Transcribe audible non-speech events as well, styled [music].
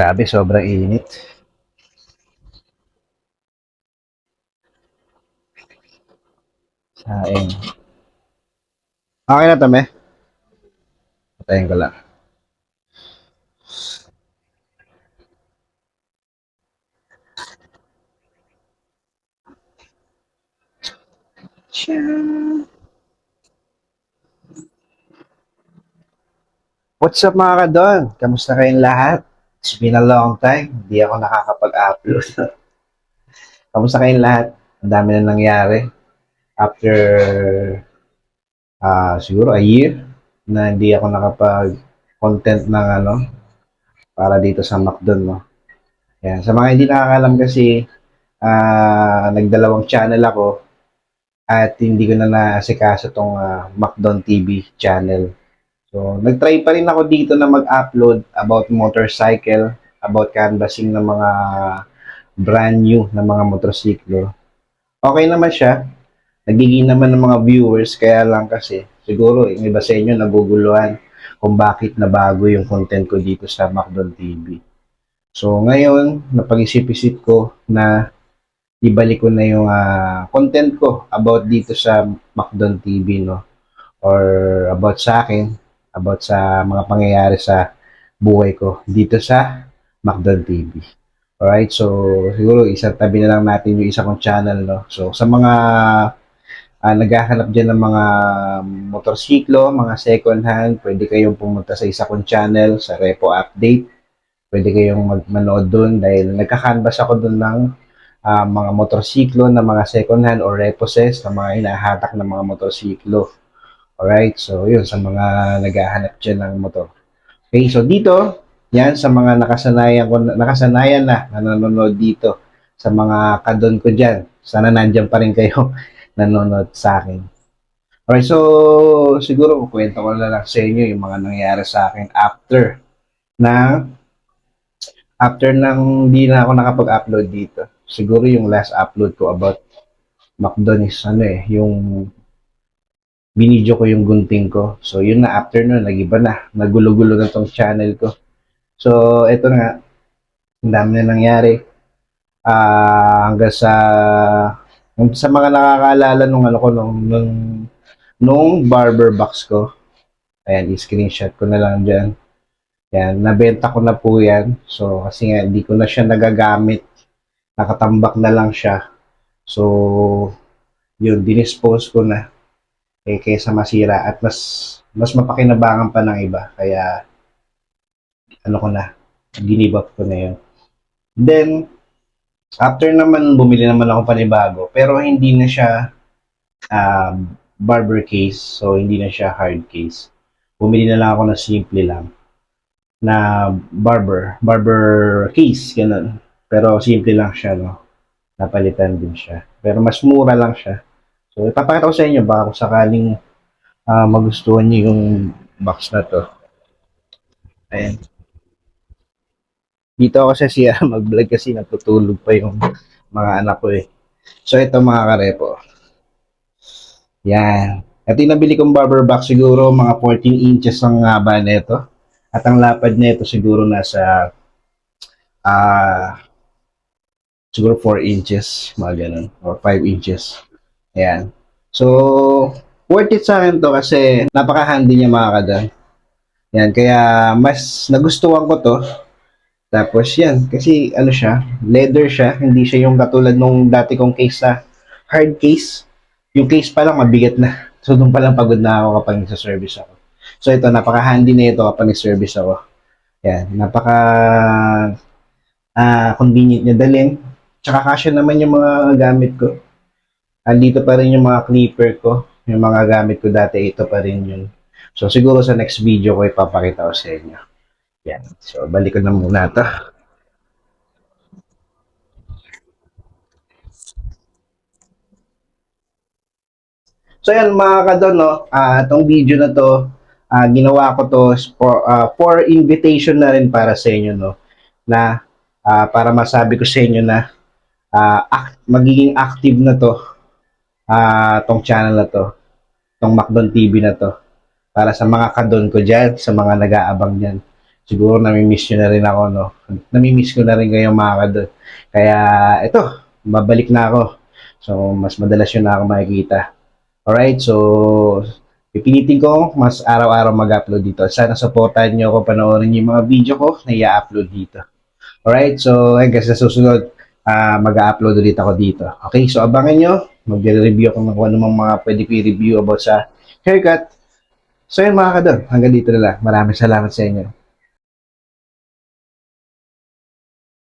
Grabe, sobrang init. Saing. Okay na tame. Patayin ko lang. What's up mga kadon? Kamusta kayong lahat? It's been a long time. Hindi ako nakakapag-upload. [laughs] Kamusta kayong lahat? Ang dami na nangyari. After ah siguro a year na hindi ako nakapag-content ng ano para dito sa Macdon, no? Yan. Sa mga hindi nakakalam kasi ah nagdalawang channel ako at hindi ko na naasikaso tong uh, Macdon TV channel. So, nag-try pa rin ako dito na mag-upload about motorcycle, about canvassing ng mga brand new na mga motorsiklo. Okay naman siya. Nagiging naman ng mga viewers, kaya lang kasi, siguro, yung iba sa inyo naguguluhan kung bakit nabago yung content ko dito sa Macdon TV. So, ngayon, napag-isip-isip ko na ibalik ko na yung ah, content ko about dito sa Macdon TV, no? Or about sa akin, about sa mga pangyayari sa buhay ko dito sa Macdon TV. Alright, so siguro isang tabi na lang natin yung isa kong channel, no? So sa mga ah, naghahanap dyan ng mga motorsiklo, mga second hand, pwede kayong pumunta sa isa kong channel, sa Repo Update. Pwede kayong magmanood doon dahil nagka-canvas ako doon ng ah, mga motorsiklo na mga second hand or reposes na mga hinahatak ng mga motorsiklo. Alright, so yun, sa mga naghahanap dyan ng motor. Okay, so dito, yan, sa mga nakasanayan, ko, nakasanayan na, na nanonood dito, sa mga kadon ko dyan. Sana nandyan pa rin kayo [laughs] nanonood sa akin. Alright, so siguro kukwento ko na lang sa inyo yung mga nangyari sa akin after na after nang di na ako nakapag-upload dito. Siguro yung last upload ko about McDon is ano eh, yung binidyo ko yung gunting ko. So, yun na, after nun, nag-iba na. Nagulo-gulo na tong channel ko. So, eto nga. Ang dami na nangyari. Ah, hanggang sa sa mga nakakaalala nung ano ko nung nung, nung barber box ko. Ayan, i-screenshot ko na lang diyan. Yan, nabenta ko na po yan. So, kasi nga, hindi ko na siya nagagamit. Nakatambak na lang siya. So, yun, dinispose ko na eh, kaysa masira at mas mas mapakinabangan pa ng iba. Kaya, ano ko na, ginibap ko na yun. Then, after naman, bumili naman ako panibago. Pero hindi na siya um, barber case. So, hindi na siya hard case. Bumili na lang ako na simple lang na barber, barber case, ganun. Pero simple lang siya, no? Napalitan din siya. Pero mas mura lang siya. So, ipapakita ko sa inyo baka kung sakaling ah, magustuhan niyo yung box na to. Ayan. Dito ako sa CR [laughs] mag-vlog kasi natutulog pa yung mga anak ko eh. So, ito mga karepo. Yan. Ito yung nabili kong barber box siguro mga 14 inches ang haba nito. At ang lapad nito siguro nasa ah siguro 4 inches, mga ganun, or 5 inches. Ayan. So, worth it sa akin to kasi napaka-handy niya mga kadan. Yan, kaya mas nagustuhan ko to. Tapos yan, kasi ano siya, leather siya, hindi siya yung katulad nung dati kong case sa hard case. Yung case pa lang mabigat na. So, doon pa lang pagod na ako kapag nagsa-service ako. So, ito, napaka-handy na ito kapag nag-service ako. Yan, napaka ah convenient niya dalhin. Tsaka kasya naman yung mga gamit ko. Andito pa rin yung mga clipper ko. Yung mga gamit ko dati, ito pa rin yun. So, siguro sa next video ko ipapakita ko sa inyo. Yan. So, balik ko na muna ito. So, yan mga kadon, no? Ah, itong video na to, ah, ginawa ko to for, ah, for invitation na rin para sa inyo, no? Na, ah, para masabi ko sa inyo na ah, act- magiging active na to ah tong channel na to, tong Macdon TV na to, para sa mga kadon ko dyan, sa mga nag-aabang dyan. siguro nami-miss nyo na rin ako, no? Nami-miss ko na rin kayo mga kadol. Kaya, ito, babalik na ako. So, mas madalas yun na ako makikita. Alright, so, pipilitin ko mas araw-araw mag-upload dito. Sana supportahan nyo ako panoorin yung mga video ko na i-upload dito. Alright, so, guys, sa susunod, ah mag-upload ulit ako dito. Okay, so abangan nyo. Mag-review ako ng kung anumang mga pwede ko i-review about sa haircut. So, yun mga kadol, hanggang dito na lang. Maraming salamat sa inyo.